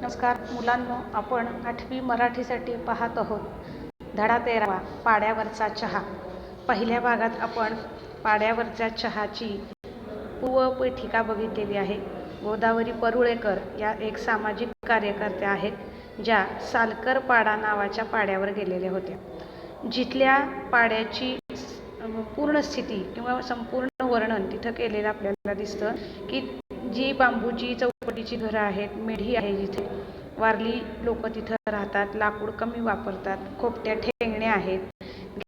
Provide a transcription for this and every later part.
नमस्कार. मुलांनो आपण आठवी मराठीसाठी पाहत आहोत. धडा तेरावा पाड्यावरचा चहा. पहिल्या भागात आपण पाड्यावरच्या चहाची पूर्वपीठिका बघितलेली आहे. गोदावरी परुळेकर या एक सामाजिक कार्यकर्त्या आहेत ज्या सालकर पाडा नावाच्या पाड्यावर गेलेल्या होत्या. जिथल्या पाड्याची पूर्ण स्थिती किंवा संपूर्ण वर्णन तिथं केलेलं आपल्याला दिसतं की जी बांबूची चौकटीची घरं आहेत मेढी आहे जिथे वारली लोक तिथं राहतात लाकूड कमी वापरतात खोपट्या ठेंगण्या आहेत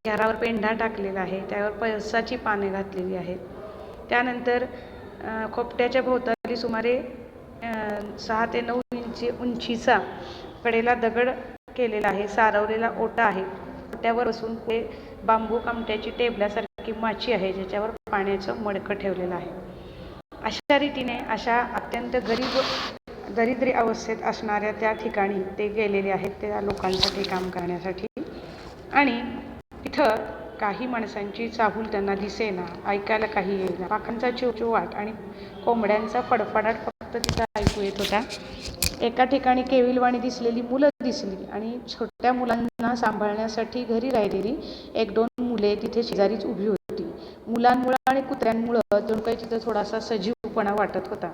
घरावर पेंढा टाकलेला आहे त्यावर पळसाची पाने घातलेली आहेत. त्यानंतर खोपट्याच्या भोवताली सुमारे सहा ते नऊ इंची उंचीचा कडेला दगड केलेला आहे सारवलेला ओटा आहे. ओट्यावर बसून ते बांबू कामट्याची टेबल्यासारखी माची आहे ज्याच्यावर पाण्याचं मडकं ठेवलेलं आहे. अशा रीतीने अशा अत्यंत गरीब दरिद्री अवस्थेत असणाऱ्या त्या ठिकाणी ते गेलेले आहेत त्या लोकांसाठी काम करण्यासाठी. आणि तिथं काही माणसांची चाहूल त्यांना दिसेना ऐकायला काही येईना. पाखांचा चिवचिवाट आणि कोंबड्यांचा फडफडाट फक्त तिथं ऐकू येत होता. एका ठिकाणी केविलवाणी दिसलेली मुलं दिसली आणि छोट्या मुलांना सांभाळण्यासाठी घरी राहिलेली एक दोन मुले तिथे शेजारीच उभी होती. मुलांमुळं आणि कुत्र्यांमुळं जणू काही तिथं थोडासा सजीवपणा वाटत होता.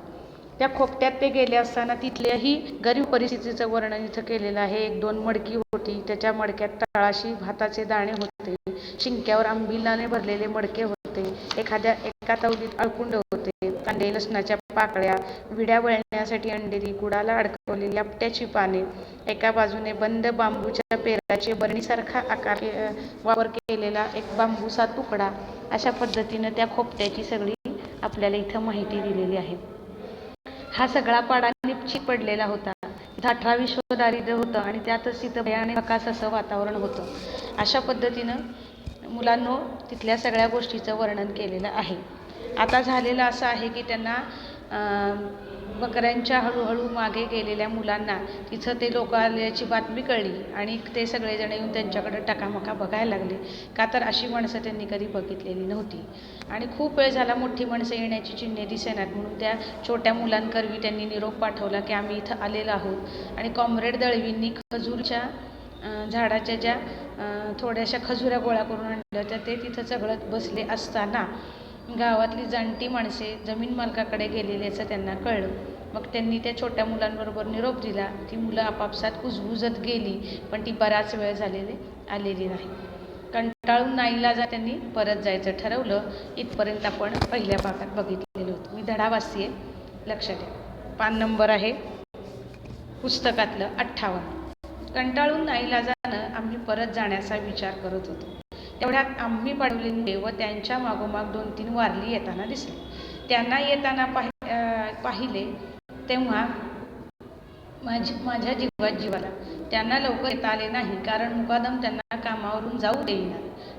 त्या खोपट्यात ते गेले असताना तिथल्याही गरीब परिस्थितीचं वर्णन इथं केलेलं आहे. एक दोन मडकी होती. त्याच्या मडक्यात तळाशी भाताचे दाणे होते. शिंक्यावर आंबिलाने भरलेले मडके होते. एखाद्या एका तवलीत अळकुंड होते. कांदे लसणाच्या पाकळ्या विड्या वळण्यासाठी अंडेरी गुडाला अडकवलेली आपट्याची पाने एका बाजूने बंद बांबूच्या पेराचे बरणीसारखा आकार वापर केलेला एक बांबूचा तुकडा. अशा पद्धतीनं त्या खोपट्याची सगळी आपल्याला इथं माहिती दिलेली आहे. हा सगळा पाडा निपची पडलेला होता. इथं अठरा विश्व दारिद्र्य होतं आणि त्यातच तिथं भयाने प्रकाश असं वातावरण होतं. अशा पद्धतीनं मुलांनो तिथल्या सगळ्या गोष्टीचं वर्णन केलेलं आहे. आता झालेलं असं आहे की त्यांना बकऱ्यांच्या हळूहळू मागे गेलेल्या मुलांना तिथं ते लोक आल्याची बातमी कळली आणि ते सगळेजण येऊन त्यांच्याकडं टकामका बघायला लागले. का तर अशी माणसं त्यांनी कधी बघितलेली नव्हती. आणि खूप वेळ झाला मोठी माणसं येण्याची चिन्हे दिसेनात म्हणून त्या छोट्या मुलांकरवी त्यांनी निरोप पाठवला की आम्ही इथं आलेलो आहोत. आणि कॉम्रेड दळवींनी खजूरच्या झाडाच्या ज्या थोड्याशा खजुऱ्या गोळा करून आणल्या त्या ते तिथं चघळत बसले असताना गावातली जाणती माणसे जमीन मालकाकडे गेलेल्याचं त्यांना कळलं. मग त्यांनी त्या छोट्या मुलांबरोबर निरोप दिला. ती मुलं आपापसात कुजबुजत गेली पण ती बराच वेळ झालेली आलेली नाही. कंटाळून नाईलाजा त्यांनी परत जायचं ठरवलं. इथपर्यंत आपण पहिल्या भागात बघितलेलं होतं. मी धडा वाचते लक्षात द्या पान नंबर आहे. पुस्तकातलं अठ्ठावन्न. कंटाळून नाईलाजानं आम्ही परत जाण्याचा विचार करत होतो. तेवढ्यात आम्ही पडवलेले व त्यांच्या मागोमाग दोन तीन वारली येताना दिसले. त्यांना येताना पाहि पाहिले तेव्हा माझी माझ्या जीवात जीवाला. त्यांना लवकर येता आले नाही कारण मुकादम त्यांना कामावरून जाऊ देईना.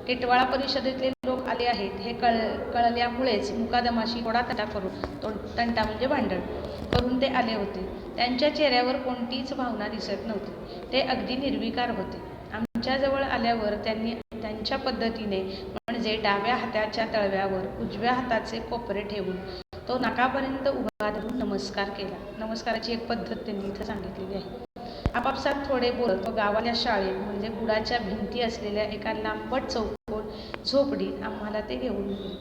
टिटवाळा परिषदेतले लोक आले आहेत हे कळ कळल्यामुळेच मुकादमाशी थोडा तंटा करून तो तंटा म्हणजे भांडण करून ते आले होते. त्यांच्या चेहऱ्यावर कोणतीच भावना दिसत नव्हती. ते अगदी निर्विकार होते. आमच्याजवळ आल्यावर त्यांनी त्यांच्या पद्धतीने म्हणजे डाव्या हाताच्या तळव्यावर उजव्या हाताचे कोपरे ठेवून तो नाकापर्यंत उभा धरून नमस्कार केला. नमस्काराची एक पद्धत त्यांनी इथं सांगितलेली आहे. आपापसात थोडे बोलत व गावाल्या शाळेत म्हणजे गुडाच्या भिंती असलेल्या एका लांबट चौकोन झोपडीत आम्हाला ते घेऊन गेले.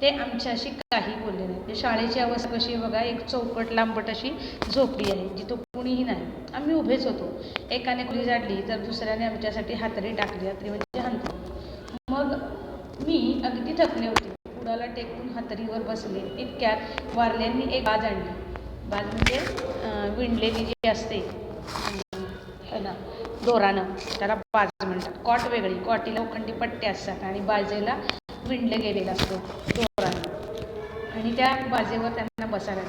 ते आमच्याशी काही बोलले नाही. शाळेची अवस्था कशी बघा एक चौकट लांबट अशी झोपडी आहे जिथं कुणीही नाही. आम्ही उभेच होतो. एकाने कुली जाडली तर दुसऱ्याने आमच्यासाठी हातरी टाकली हातरी म्हणजे हंत मग मी अगदी थकले होते. पुढाला टेकून हातरीवर बसले. इतक्यात वारल्यांनी एक बाज आणली. बाज म्हणजे विणलेली जी असते. ना दोरानं. त्याला बाज म्हणतात. कॉट वेगळी. कॉटीला उखंडी पट्टे असतात आणि बाजेला विणलं गेलेलं असतं. दोरानं. आणि त्या बाजेवर त्यांना बसायला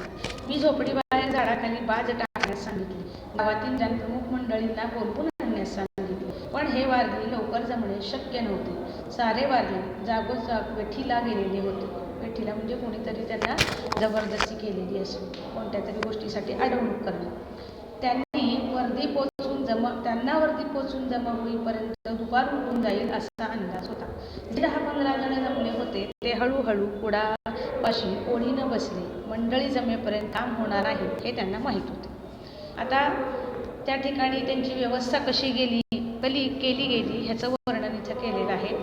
मी झोपडी बाहेर झाडाखाली बाज टाकण्यास सांगितली. गावातील जनप्रमुख मंडळींना बोलवून आणण्यास सांगितले. पण हे वारली लवकर जमणे शक्य नव्हते. सारे वारले जागोजाग वेठीला गेलेले होते. वेठीला म्हणजे कोणीतरी त्यांना जबरदस्ती केलेली असेल. कोणत्या तरी गोष्टीसाठी अडवणूक करणे. त्यांनी वर्दी पोचून जमा त्यांना वर्दी पोचून जमा होईपर्यंत दुपार उठून जाईल असा अंदाज होता. जे दहा पंधरा जण जमले होते ते हळूहळू कुडापाशी ओढीनं बसले. मंडळी जमेपर्यंत काम होणार आहे हे त्यांना माहीत होते. आता त्या ठिकाणी त्यांची व्यवस्था कशी गेली? कली केली गेली ह्याचं वर्णन इथं केलेलं आहे.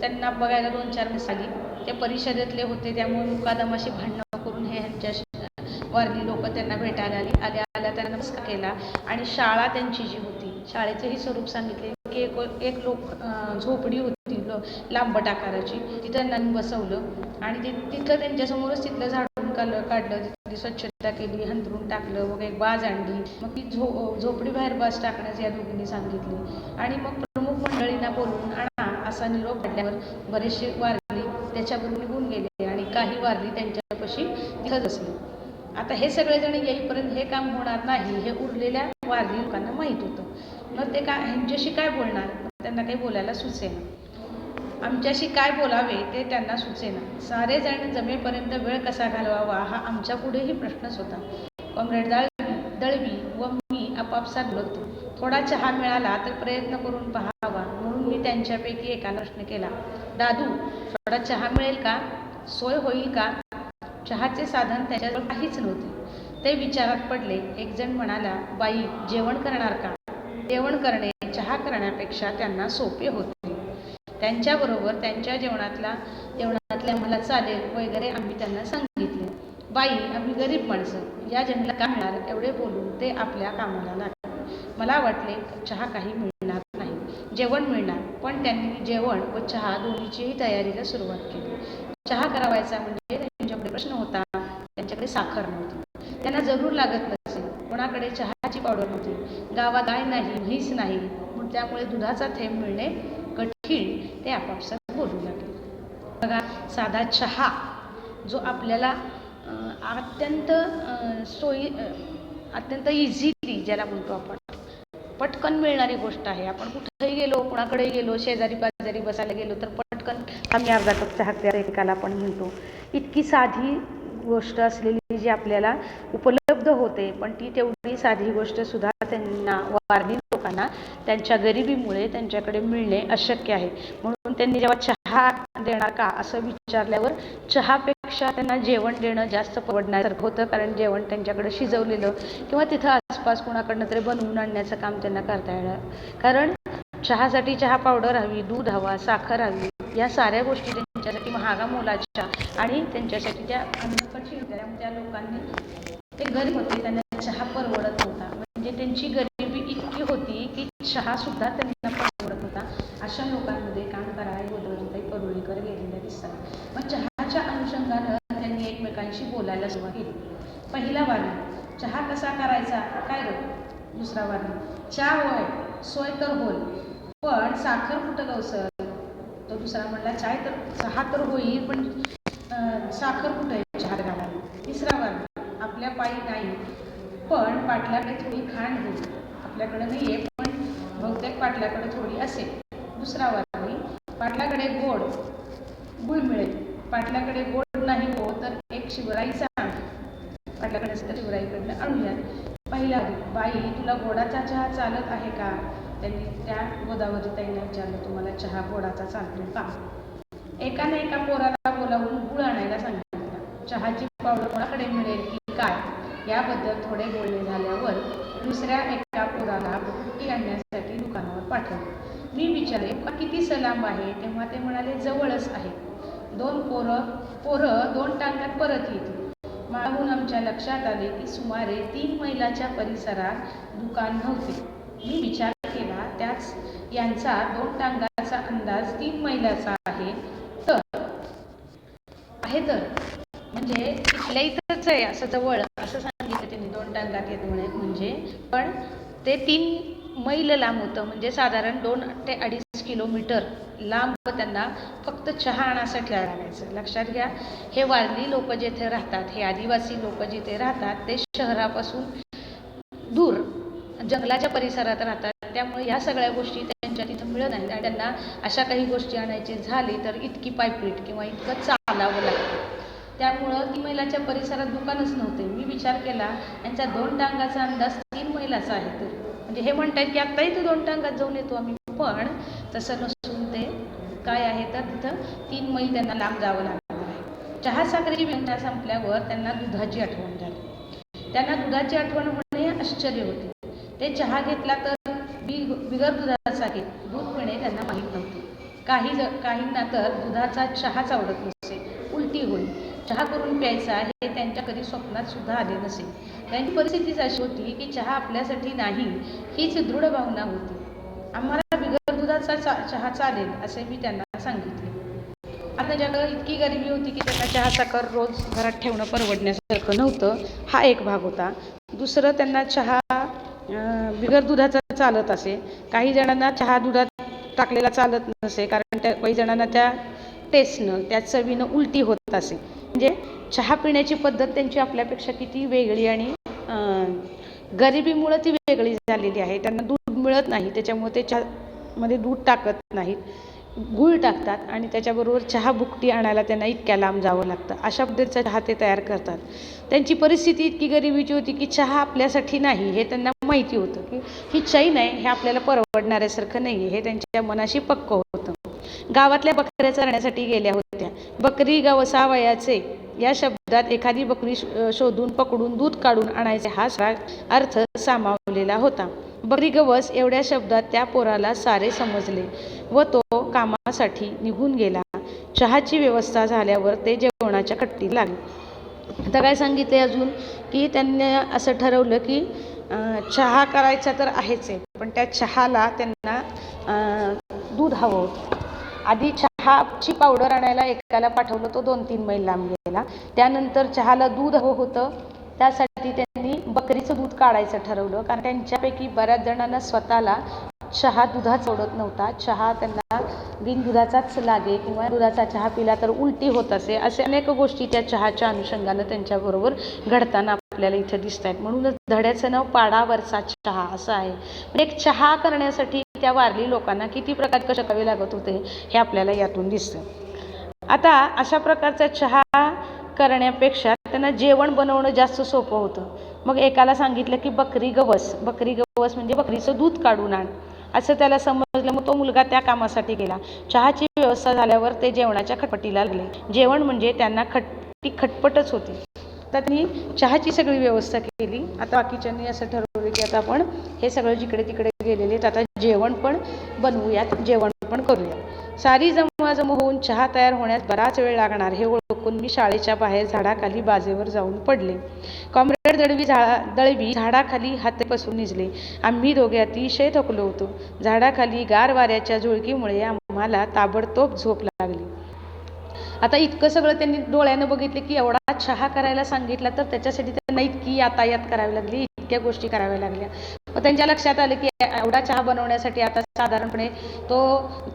त्यांना बघायला दोन चार मिसाली आली. ते परिषदेतले होते त्यामुळे मुकादमाशी भांडणं करून हे ह्यांच्याशी वारली लोक त्यांना भेटायला आली. आल्या आल्या त्यांना नमस्कार केला. आणि शाळा त्यांची जी होती शाळेचंही स्वरूप सांगितले की एक एक लोक झोपडी होती लांबट आकाराची तिथं त्यांना बसवलं. आणि ते तिथं त्यांच्यासमोरच तिथलं झाड कलर काढलं तिथे स्वच्छता केली हंतरून टाकलं मग एक बाज आणली. मग ती झो झोपडी बाहेर बाज टाकण्यास या दोघींनी सांगितली. आणि मग प्रमुख मंडळींना बोलून आणा असा निरोप काढल्यावर बरेचसे वारली त्याच्यावरून निघून गेले आणि काही वारली त्यांच्यापाशी तिथंच असली आता हे सगळेजण येईपर्यंत हे काम होणार नाही हे उरलेल्या वारली लोकांना माहीत होतं. मग ते का ह्यांच्याशी काय बोलणार? त्यांना काही बोलायला सुचेना. आमच्याशी काय बोलावे ते त्यांना सुचेना. सारे जण जमेपर्यंत वेळ कसा घालवावा हा आमच्या पुढेही प्रश्नच होता. कॉम्रेड दळ दळवी व मी आपापसात बोलतो. थोडा चहा मिळाला तर प्रयत्न करून पहावा म्हणून मी त्यांच्यापैकी एकाला प्रश्न केला. दादू थोडा चहा मिळेल का? सोय होईल का? चहाचे साधन त्याच्याजवळ काहीच नव्हते. ते विचारात पडले. एक जण म्हणाला बाई जेवण करणार का? जेवण करणे चहा करण्यापेक्षा त्यांना सोपे होते. त्यांच्याबरोबर त्यांच्या जेवणातला जेवणातले आम्हाला चालेल वगैरे आम्ही त्यांना सांगितले. बाई आम्ही गरीब माणसं. या जन्मला का मिळणार एवढे बोलून ते आपल्या कामाला लागले. मला वाटले चहा काही मिळणार नाही. जेवण मिळणार. पण त्यांनी जेवण व चहा दोन्हीचीही तयारीला सुरुवात केली. चहा करावायचा म्हणजे त्यांच्याकडे प्रश्न होता. त्यांच्याकडे साखर नव्हती. त्यांना जरूर लागत नसेल कोणाकडे चहाची पावडर नव्हती गावात गाय नाही म्हैस नाही. त्यामुळे दुधाचा थेंब मिळणे खीळ ते आपापसात बोलू लागले. बघा साधा चहा जो आपल्याला अत्यंत सोयी अत्यंत इझिली ज्याला म्हणतो आपण. पटकन मिळणारी गोष्ट आहे. आपण कुठेही गेलो कुणाकडेही गेलो शेजारी पाजारी बसायला गेलो तर पटकन आम्ही अर्धा कप चहा त्या एकाला आपण म्हणतो. इतकी साधी गोष्ट असलेली जी आपल्याला उपलब्ध होते पण ती तेवढी साधी गोष्ट सुद्धा त्यांना वारली लोकांना त्यांच्या गरिबीमुळे त्यांच्याकडे मिळणे अशक्य आहे. म्हणून त्यांनी जेव्हा चहा देणार का असं विचारल्यावर चहापेक्षा त्यांना जेवण देणं जास्त परवडण्यासारखं होतं कारण जेवण त्यांच्याकडे शिजवलेलं किंवा तिथं आसपास कोणाकडनं तरी बनवून आणण्याचं काम त्यांना करता येणार. कारण चहासाठी चहा पावडर हवी दूध हवा साखर हवी या साऱ्या गोष्टी त्यांच्यासाठी महागा मोलाच्या आणि त्यांच्यासाठी त्या अन्न त्या लोकांनी ते गरीब होते त्यांना चहा परवडत नव्हता. म्हणजे त्यांची गरीब इतकी होती की चहासुद्धा त्यांना परवडत होता अशा लोकांमध्ये काम करायला गोदावरीताई परुळेकर गेलेल्या दिसतात मग चहाच्या अनुषंगानं त्यांनी एकमेकांशी सुरुवात केली पहिला वारी चहा कसा करायचा? काय रे दुसरा वारी चहा होय सोय तर होईल. पण साखर कुठं गवसर? तो दुसरा म्हणला चाय तर चहा तर होईल पण साखर कुठं आहे चहा घालायला? तिसरा वार आपल्या पायी नाही पण पाटल्याकडे थोडी खाण होईल आपल्याकडे नाही आहे पण बहुतेक पाटल्याकडे थोडी असेल. दुसरा वारी पाटलाकडे गोड गुळ मिळेल. पाटलाकडे गोड नाही हो तर एक शिवराईचा पाटल्याकडे पाटलाकडे शिवराईकडनं आणूयात पहिला बाई तुला गोडाचा चहा चालत आहे का? त्यांनी त्या गोदावरी ताईंना विचारलं तुम्हाला चहा गोडाचा चालतो का? एकाने एका पोराला बोलावून गुळ आणायला सांगितलं. चहाची पावडर कोणाकडे मिळेल की काय? याबद्दल थोडे बोलणे झाल्यावर दुसऱ्या एका पोराला बुट्टी आणण्यासाठी दुकानावर पाठवलं. मी विचारले किती सलाम आहे? तेव्हा ते म्हणाले जवळच आहे. दोन पोरं पोरं दोन टांग्यात परत येतील. मागून आमच्या लक्षात आले की सुमारे तीन मैलाच्या परिसरात दुकान नव्हते. मी विचार केला त्याच यांचा दोन टांगाचा अंदाज तीन मैलाचा आहे. तर आहे तर. म्हणजे इथल्या इथंच आहे असं जवळ. असं सांगितलं त्यांनी दोन टांगात येत म्हणे म्हणजे. पण ते तीन मैल लांब होतं म्हणजे साधारण दोन ते अडीच किलोमीटर. लांब त्यांना फक्त चहा आणासाठी आणायचं. लक्षात घ्या हे वारली लोक जिथे राहतात हे आदिवासी लोक जिथे राहतात ते शहरापासून दूर जंगलाच्या परिसरात राहतात. त्यामुळे ह्या सगळ्या गोष्टी त्यांच्या तिथं मिळत नाहीत आणि त्यांना अशा काही गोष्टी आणायची झाली तर इतकी पायपीट किंवा इतकं चालावं लागतं. त्यामुळं ती मैलाच्या परिसरात दुकानच नव्हते. मी विचार केला यांचा दोन टांगाचा अंदाज तीन महिलाचा आहे तर. म्हणजे हे म्हणतात की आत्ताही ते दोन टांगात जाऊन येतो आम्ही. पण तसं नसून ते काय आहे तर तिथं तीन मैल त्यांना लांब जावं लागणार आहे चहा साखरेची व्यंथा संपल्यावर त्यांना दुधाची आठवण झाली. त्यांना दुधाची आठवण होणे हे आश्चर्य होते. ते चहा घेतला तर बी बिगर दुधाचा घेत दूध पिणे त्यांना माहीत नव्हते. काही ज काहींना तर दुधाचा चहाच आवडत नसे. उलटी होईल चहा करून प्यायचा हे त्यांच्या कधी स्वप्नात सुद्धा आले नसे. त्यांची परिस्थितीच अशी होती की चहा आपल्यासाठी नाही हीच दृढ भावना होती. आम्हाला बिगर चा चहा चालेल असे मी त्यांना सांगितले. आता ज्याकडं इतकी गरिबी होती की त्यांना चहा कर रोज घरात ठेवणं परवडण्यासारखं नव्हतं हा एक भाग होता. दुसरं त्यांना चहा बिगर दुधाचा चालत असे. काही जणांना चहा दुधात टाकलेला चालत नसे कारण त्या काही जणांना त्या टेस्टनं त्या चवीनं उलटी होत असे. म्हणजे चहा पिण्याची पद्धत त्यांची आपल्यापेक्षा किती वेगळी आणि गरिबीमुळं ती वेगळी झालेली आहे. त्यांना दूध मिळत नाही त्याच्यामुळे ते चहा मध्ये दूध टाकत नाहीत. गूळ टाकतात आणि त्याच्याबरोबर चहा बुकटी आणायला त्यांना इतक्या लांब जावं लागतं. अशा पद्धतीचा चहा ते तयार करतात. त्यांची परिस्थिती इतकी गरिबीची होती की चहा आपल्यासाठी नाही हे त्यांना माहिती होतं की ही चैन आहे हे आपल्याला परवडणाऱ्यासारखं नाही आहे हे त्यांच्या मनाशी पक्क होतं. गावातल्या बकऱ्या चरण्यासाठी गेल्या होत्या. बकरी गवसावयाचे या शब्दात एखादी बकरी शोधून पकडून दूध काढून आणायचे हा अर्थ सामावलेला होता. बरी गवस एवढ्या शब्दात त्या पोराला सारे समजले व तो कामासाठी निघून गेला. चहाची व्यवस्था झाल्यावर ते जेवणाच्या कट्टी लागले. आता काय सांगितले अजून? की त्यांनी असं ठरवलं की चहा करायचा तर आहेच आहे पण त्या चहाला त्यांना दूध हवं होतं. आधी चहाची पावडर आणायला एकाला पाठवलं तो दोन तीन मैल लांब गेला. त्यानंतर चहाला दूध हवं होतं. त्यासाठी त्यांनी बकरीचं दूध काढायचं ठरवलं. कारण त्यांच्यापैकी बऱ्याच जणांना स्वतःला चहा दुधाच आवडत नव्हता. चहा त्यांना बिन दुधाचाच लागे किंवा दुधाचा चहा पिला तर उलटी होत असे. असे अनेक गोष्टी त्या चहाच्या अनुषंगानं त्यांच्याबरोबर घडताना आपल्याला इथं दिसत आहेत म्हणूनच धड्याचं नाव पाडावरचा चहा असं आहे. म्हणजे एक चहा करण्यासाठी त्या वारली लोकांना किती प्रकार कसे करावे लागत होते हे आपल्याला यातून दिसतं. आता अशा प्रकारचा चहा करण्यापेक्षा त्यांना जेवण बनवणं जास्त सोपं होतं. मग एकाला सांगितलं की बकरी गवस. बकरी गवस म्हणजे बकरीचं दूध काढून आण. असं त्याला समजलं मग तो मुलगा त्या कामासाठी गेला. चहाची व्यवस्था झाल्यावर ते जेवणाच्या खटपटीला लागले. जेवण म्हणजे त्यांना खट्टी खटपटच होती. तर त्यांनी चहाची सगळी व्यवस्था केली. आता बाकीच्यांनी असं ठरवलं की आता आपण हे सगळं जिकडे तिकडे गेलेले आहेत आता जेवण पण बनवूयात जेवण पण करूया सारी जमवाजम होऊन चहा तयार होण्यास बराच वेळ लागणार हे ओळखून मी शाळेच्या बाहेर झाडाखाली बाजेवर जाऊन पडले. कॉम्रेड दळवी झाडा दळवी झाडाखाली हातेपासून निजले. आम्ही दोघे अतिशय थकलो होतो. झाडाखाली गार वाऱ्याच्या झुळकीमुळे आम्हाला ताबडतोब झोप लागली. आता इतकं सगळं त्यांनी डोळ्यानं बघितले की एवढा चहा करायला सांगितला तर त्याच्यासाठी त्यांना इतकी यातायात करावी लागली इतक्या गोष्टी कराव्या लागल्या. मग त्यांच्या लक्षात आलं की एवढा चहा बनवण्यासाठी आता साधारणपणे तो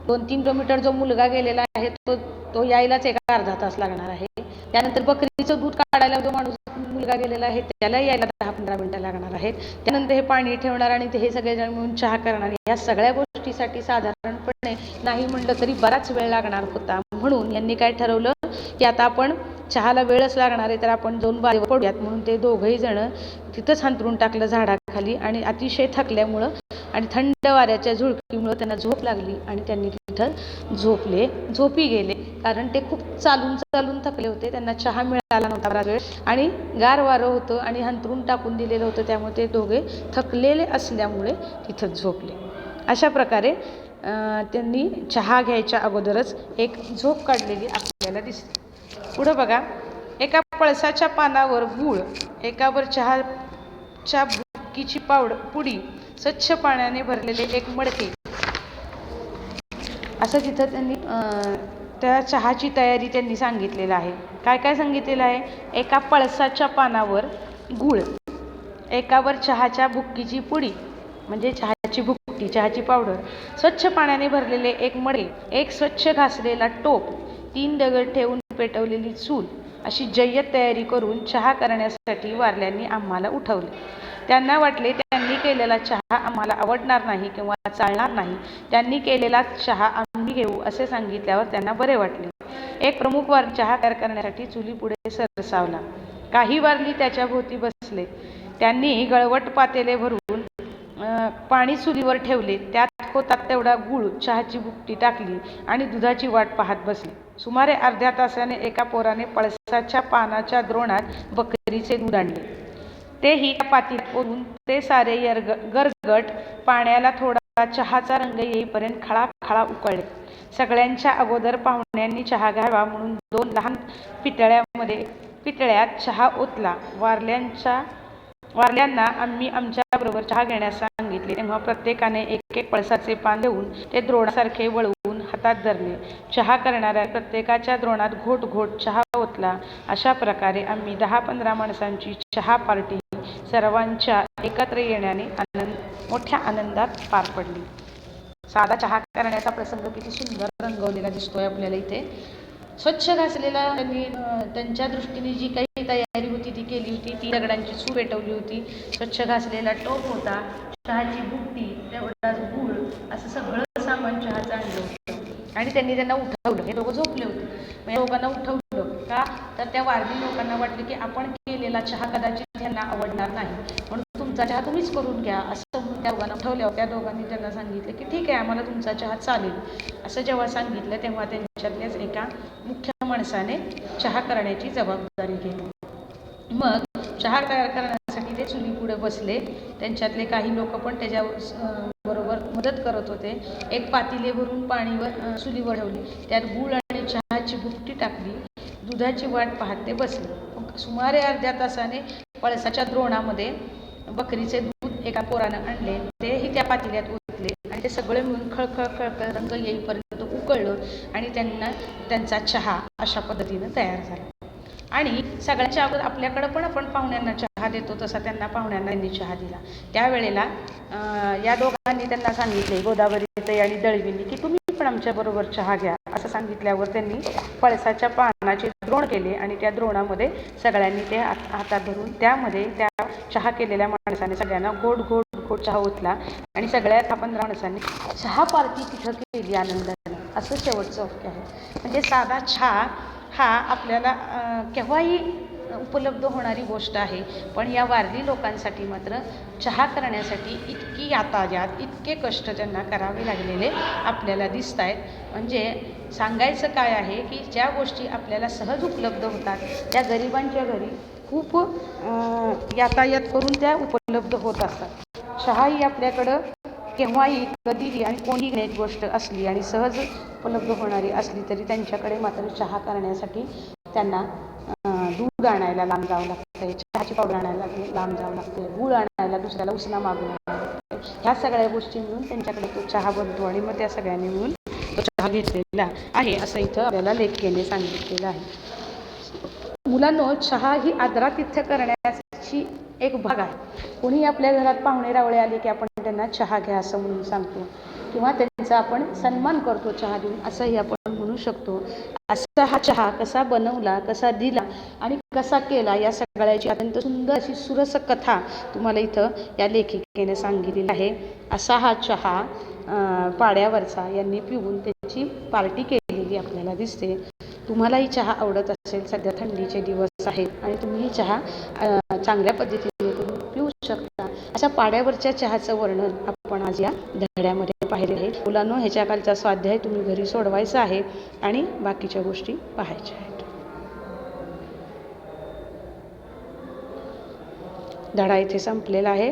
दोन तीन किलोमीटर जो मुलगा गेलेला आहे तो तो यायलाच एका अर्धा तास लागणार आहे. त्यानंतर बकरीचं दूध काढायला जो माणूस मुलगा गेलेला आहे त्याला यायला दहा पंधरा मिनटं लागणार आहेत. त्यानंतर हे पाणी ठेवणार आणि ते हे सगळेजण मिळून चहा करणार. या सगळ्या गोष्टीसाठी साधारणपणे नाही म्हणलं तरी बराच वेळ लागणार होता. म्हणून यांनी काय ठरवलं की आता आपण चहाला वेळच लागणार आहे तर आपण दोन बाजूला पडूयात. म्हणून ते दोघंही जणं तिथंच हांतरून टाकलं झाडाखाली आणि अतिशय थकल्यामुळं आणि थंड वाऱ्याच्या झुळकीमुळं त्यांना झोप लागली आणि त्यांनी तिथं झोपले. झोपी गेले कारण ते खूप चालून चालून थकले होते. त्यांना चहा मिळाला नव्हता बराच वेळ. आणि गार वारं होतं आणि हंतरून टाकून दिलेलं होतं त्यामुळे ते दोघे थकलेले असल्यामुळे तिथं झोपले. अशा प्रकारे त्यांनी चहा घ्यायच्या अगोदरच एक झोप काढलेली आपल्याला दिसते. पुढं बघा. एका पळसाच्या पानावर गूळ एकावर चहाच्या भुकीची पावड पुडी स्वच्छ पाण्याने भरलेले एक मडके. असं तिथं त्यांनी त्या चहाची तयारी त्यांनी सांगितलेलं आहे. काय काय सांगितलेलं आहे? एका पळसाच्या पानावर गूळ एकावर चहाच्या भुक्कीची पुडी म्हणजे चहाची भुक्की चहाची पावडर स्वच्छ पाण्याने भरलेले एक मडे एक स्वच्छ घासलेला टोप तीन दगड ठेवून पेटवलेली चूल अशी जय्यत तयारी करून चहा करण्यासाठी वारल्यांनी आम्हाला उठवले. त्यांना वाटले त्यांनी केलेला चहा आम्हाला आवडणार नाही किंवा चालणार नाही. त्यांनी केलेला चहा आम्ही घेऊ असे सांगितल्यावर त्यांना बरे वाटले. एक प्रमुख वार चहा तयार करण्यासाठी चुलीपुढे सरसावला. काही वारली त्याच्या भोवती बसले. त्यांनी गळवट पातेले भरून पाणी चुलीवर ठेवले. त्यात होतात तेवढा गुळ चहाची बुकटी टाकली आणि दुधाची वाट पाहत बसली. सुमारे अर्ध्या तासाने एका पोराने पळसाच्या पानाच्या द्रोणात बकरीचे दूध आणले. तेही त्या पातीत ओरून ते सारे यरग गरगट पाण्याला थोडा चहाचा रंग येईपर्यंत खळाखळा उकळले. सगळ्यांच्या अगोदर पाहुण्यांनी चहा घ्यावा म्हणून दोन लहान पितळ्यामध्ये पितळ्यात चहा ओतला. वारल्यांच्या वारल्यांना आम्ही आमच्याबरोबर चहा घेण्यास सांगितले. तेव्हा प्रत्येकाने एक एक पळसाचे पान देऊन ते द्रोणासारखे वळवून हातात धरले. चहा करणाऱ्या प्रत्येकाच्या द्रोणात घोट घोट चहा ओतला. अशा प्रकारे आम्ही दहा पंधरा माणसांची चहा पार्टी सर्वांच्या एकत्र येण्याने आनंद मोठ्या आनंदात पार पडली. साधा चहा करण्याचा प्रसंग किती सुंदर रंगवलेला दिसतोय आपल्याला इथे. स्वच्छ घासलेला त्यांनी त्यांच्या दृष्टीने जी काही तयारी होती ती केली होती ती दगडांची चूल पेटवली होती. स्वच्छ घासलेला टोप होता चहाची बुट्टी तेवढाच गुळ असं सगळं सामान चहाचं आणलं होतं. आणि त्यांनी त्यांना उठवलं. हे दोघं झोपले होते. म्हणजे लोकांना उठवलं का? तर त्या वारली लोकांना वाटलं की आपण केलेला चहा कदाचित त्यांना आवडणार नाही. म्हणून तुमचा चहा तुम्हीच करून घ्या. असं त्या दोघांना उठवल्यावर त्या दोघांनी त्यांना सांगितलं की ठीक आहे आम्हाला तुमचा चहा चालेल. असं जेव्हा सांगितलं तेव्हा त्यांच्यातल्याच एका मुख्य माणसाने चहा करण्याची जबाबदारी घेतली. मग चहा तयार करण्यासाठी ते चुलीपुढे बसले. त्यांच्यातले काही लोक पण त्याच्या बरोबर मदत करत होते. एक पातीले भरून पाणीवर चुली चुलीवर ठेवली त्यात गूळ आणि चहाची भुकटी टाकली. दुधाची वाट पाहत ते बसले. मग सुमारे अर्ध्या तासाने पळसाच्या द्रोणामध्ये बकरीचे दूध एका पोरानं आणले तेही त्या पातेल्यात ओतले आणि ते सगळे मिळून खळखळ खळखळ रंग येईपर्यंत उकळलं आणि त्यांना त्यांचा चहा अशा पद्धतीनं तयार झाला. आणि सगळ्यांच्या अगोदर आपल्याकडं पण आपण पाहुण्यांना चहा देतो तसा त्यांना पाहुण्यांना त्यांनी चहा दिला. त्यावेळेला या दोघांनी त्यांना सांगितले गोदावरी आणि दळवींनी की तुम्ही पण आमच्याबरोबर चहा घ्या असं सांगितल्यावर त्यांनी पळसाच्या पानाचे द्रोण केले आणि त्या द्रोणामध्ये सगळ्यांनी ते हातात धरून त्यामध्ये त्या चहा केलेल्या माणसाने सगळ्यांना गोड गोड गोड चहा ओतला आणि सगळ्यात आपण माणसांनी चहा पार्टी तिथं केली आनंदाने. असं शेवटचं वाक्य आहे. म्हणजे साधा चहा हा आपल्याला केव्हाही उपलब्ध होणारी गोष्ट आहे. पण या वारली लोकांसाठी मात्र चहा करण्यासाठी इतकी यातायात इतके कष्ट त्यांना करावे लागलेले आपल्याला दिसत आहेत म्हणजे सांगायचं काय आहे की ज्या गोष्टी आपल्याला सहज उपलब्ध होतात त्या गरिबांच्या घरी खूप यातायात करून त्या उपलब्ध होत असतात. चहा ही आपल्याकडं केव्हाही कधीही आणि कोणीही घेण्याची गोष्ट असली आणि सहज उपलब्ध होणारी असली तरी त्यांच्याकडे मात्र चहा करण्यासाठी त्यांना दूध आणायला लांब जावं लागतं चहाची पावडर आणायला लांब जावं लागतं गूळ आणायला दुसऱ्याला उसना मागून लागतं ह्या सगळ्या गोष्टी मिळून त्यांच्याकडे तो चहा बनतो आणि मग त्या सगळ्यांनी मिळून तो चहा घेतलेला आहे असं इथं आपल्याला लेखकेने सांगितलेलं आहे. मुलांनो चहा ही आदरातिथ्य करण्याची एक भाग आहे. कोणी आपल्या घरात पाहुणे रावळे आले की आपण त्यांना चहा घ्या असं म्हणून सांगतो. किंवा त्यांचा आपण सन्मान करतो चहा देऊन असंही आपण म्हणू शकतो. असा हा चहा कसा बनवला कसा दिला आणि कसा केला या सगळ्याची अत्यंत सुंदर अशी सुरस कथा तुम्हाला इथं या लेखिकेने सांगितलेली आहे. असा हा चहा पाड्यावरचा यांनी पिऊन त्याची पार्टी केलेली आपल्याला दिसते. तुम्हालाही चहा आवडत असेल सध्या थंडीचे दिवस आहेत आणि तुम्ही चहा चांगल्या पद्धतीने करून पिऊ शकता. अशा पाड्यावरच्या चहाचं वर्णन आपण आज या धड्यामध्ये पाहिले आहे. मुलांनो ह्याच्या खालचा स्वाध्याय तुम्ही घरी सोडवायचा आहे आणि बाकीच्या गोष्टी पाहायच्या आहेत. धडा इथे संपलेला आहे.